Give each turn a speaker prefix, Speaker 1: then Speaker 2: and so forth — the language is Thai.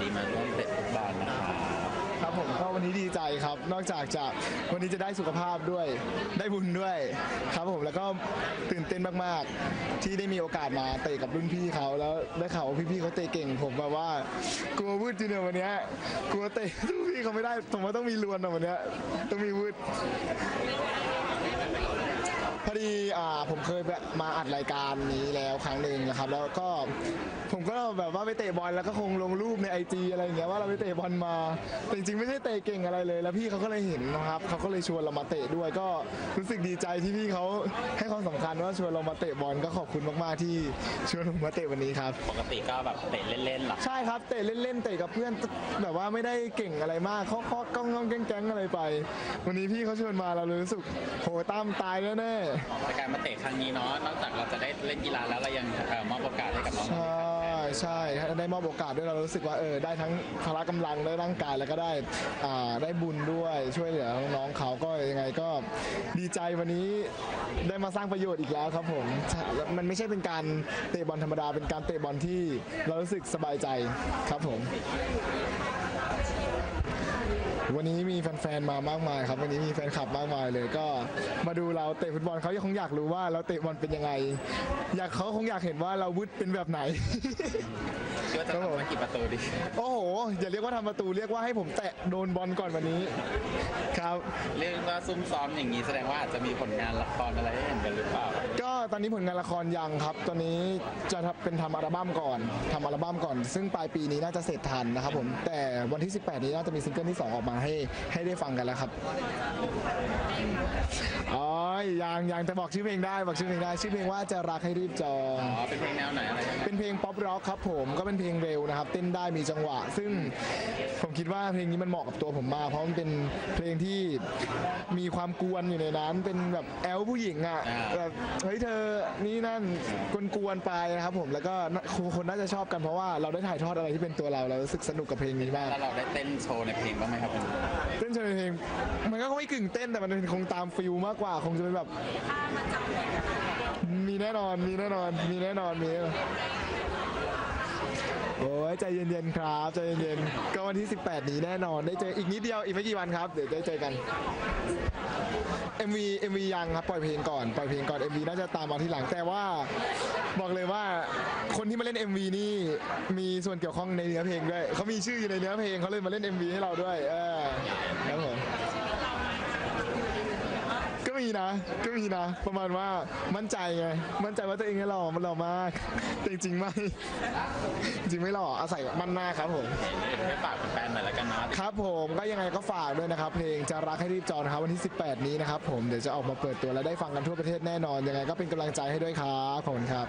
Speaker 1: ดีมาร่วมเตะฟุตบอลนะครับ
Speaker 2: ครับผมก็วันนี้ดีใจครับ นอกจากจะวันนี้จะได้สุขภาพด้วย ได้บุญด้วย ครับผมแล้วก็ตื่นเต้นมากๆ ที่ได้มีโอกาสมาเตะกับรุ่นพี่เขาแล้วได้ข่าวว่าพี่ๆเขาเตะเก่ง ผมแบบว่ากลัววืดจริงๆวันเนี้ยกลัวเตะสู้พี่เขาไม่ได้ผมว่าต้องมีลวนอะวันเนี้ยต้องมีวืด พอดีอ่าผมเคยแบบมาอัดรายการนี้แล้วครั้งหนึ่งนะครับ แล้วก็ผมก็แบบว่าไปเตะบอลแล้วก็คงลงรูปในไอจีอะไรอย่างเงี้ยว่าเราไปเตะบอลมาแต่จริงๆไม่ได้เตะเก่งอะไรเลย แล้วพี่เขาก็เลยเห็นนะครับเขาก็เลยชวนเรามาเตะด้วยก็รู้สึกดีใจที่พี่เขาให้ความสำคัญว่าชวนเรามาเตะบอลก็ขอบคุณมากๆที่ชวนผมมาเตะวันนี้ครับ
Speaker 1: ปกติก็แบบเตะเล่นๆหรอ
Speaker 2: ใช่ครับเตะเล่นๆเตะกับเพื่อนแบบว่าไม่ได้เก่งอะไรมากเขาเขาก้องก้องแก๊งๆอะไรไป วันนี้พี่เขาชวนมาเราเลยรู้สึกโหตั้มตายแน่ๆ
Speaker 1: แต่การมาเตะครั้งนี้เนาะนอกจากเราจะได้เล่นกีฬาแล้วเรายังเอ่อมอบโอกาสให้กับน้อง
Speaker 2: ใช่ใช่ได้มอบโอกาสด้วยเรารู้สึกว่าเออได้ทั้งพละกำลังได้ร่างกายแล้วก็ได้อ่าได้บุญด้วยช่วยเหลือน้องๆเขาก็ยังไงก็ดีใจวันนี้ได้มาสร้างประโยชน์อีกแล้วครับผมใช่มันไม่ใช่เป็นการเตะบอลธรรมดาเป็นการเตะบอลที่เรารู้สึกสบายใจครับผม วันนี้มีแฟนๆมามากมายครับ วันนี้มีแฟนคลับมากมายเลยก็มาดูเราเตะฟุตบอลเขาคงอยากรู้ว่าเราเตะบอลเป็นยังไง อยากเขาคงอยากเห็นว่าเราวุฒเป็นแบบไหน
Speaker 1: คิดว่าจะทำมากี่ประตูดี
Speaker 2: โอ้โห อย่าเรียกว่าทำประตูเรียกว่าให้ผมแตะโดนบอลก่อนวันนี้ ครับ
Speaker 1: เรียกว่าซุ่มซ้อมอย่างนี้แสดงว่าอาจจะมีผลงานละครอะไรให้เห็นกันหรือเปล่า
Speaker 2: ก็ตอนนี้ผลงานละครยังครับ ตอนนี้จะทำเป็นทำอัลบั้มก่อนทำอัลบั้มก่อน ซึ่งปลายปีนี้น่าจะเสร็จทันนะครับผมแต่วันที่ 18 นี้น่าจะมีซิงเกิลที่ 2 ออกมาให้ให้ได้ฟังกันแล้วครับอ๋อ ยังยังแต่บอกชื่อเพลงได้บอกชื่อเพลงได้ชื่อเพลงว่าจะรักให้รีบจอง
Speaker 1: อ๋อเป็นเพลงแนวไหนอะไรยังไง
Speaker 2: เป็นเพลงป๊อปร็อกครับผมก็เป็นเพลงเร็วนะครับ เต้นได้มีจังหวะ ซึ่งผมคิดว่าเพลงนี้มันเหมาะกับตัวผมมากเพราะมันเป็นเพลงที่มีความกวนอยู่ในนั้น เป็นแบบแอลผู้หญิงอะแบบเฮ้ยเธอนี่นั่นกวนๆไปนะครับผมแล้วก็คนน่าจะชอบกันเพราะว่าเราได้ถ่ายทอดอะไรที่เป็นตัวเราเรารู้สึกสนุกกับเพลงนี้มาก
Speaker 1: แล้วเราได้เต้นโชว์ในเพลงบ้างไหมครับ
Speaker 2: เต้นโชว์ในเพลงมันก็ไม่กึ่งเต้นแต่มันเป็นคงตามฟิลมากกว่าคงจะเป็นแบบมีแน่นอนมีแน่นอนมีแน่นอนมีแน่นอนโอ้ยใจเย็นๆครับใจเย็นๆก็วันที่ 18 นี้แน่นอน ได้เจออีกนิดเดียวอีกไม่กี่วันครับ เดี๋ยวได้เจอกัน MV MV ยังครับปล่อยเพลงก่อนปล่อยเพลงก่อน MV น่าจะตามมาทีหลังแต่ว่าบอกเลยว่าคนที่มาเล่น MV นี่มีส่วนเกี่ยวข้องในเนื้อเพลงด้วยเขามีชื่ออยู่ในเนื้อเพลงเขาเลยมาเล่น MV ให้เราด้วยเออครับผม มีนะ ก็มีนะ ประมาณว่ามั่นใจไง มั่นใจว่าตัวเองหล่อมันหล่อมาก แต่จริงๆไม่ จริงไม่หล่อ อาศัยมั่นหน้าครับผม
Speaker 1: ให้ฝากแฟนๆหน่อยแล้วกันเนาะ
Speaker 2: ครับผมก็ยังไงก็ฝากด้วยนะครับเพลงจะรักให้รีบจองนะครับวันที่ 18 นี้นะครับผมเดี๋ยวจะออกมาเปิดตัวและได้ฟังกันทั่วประเทศแน่นอนยังไงก็เป็นกำลังใจให้ด้วยครับขอบคุณครับ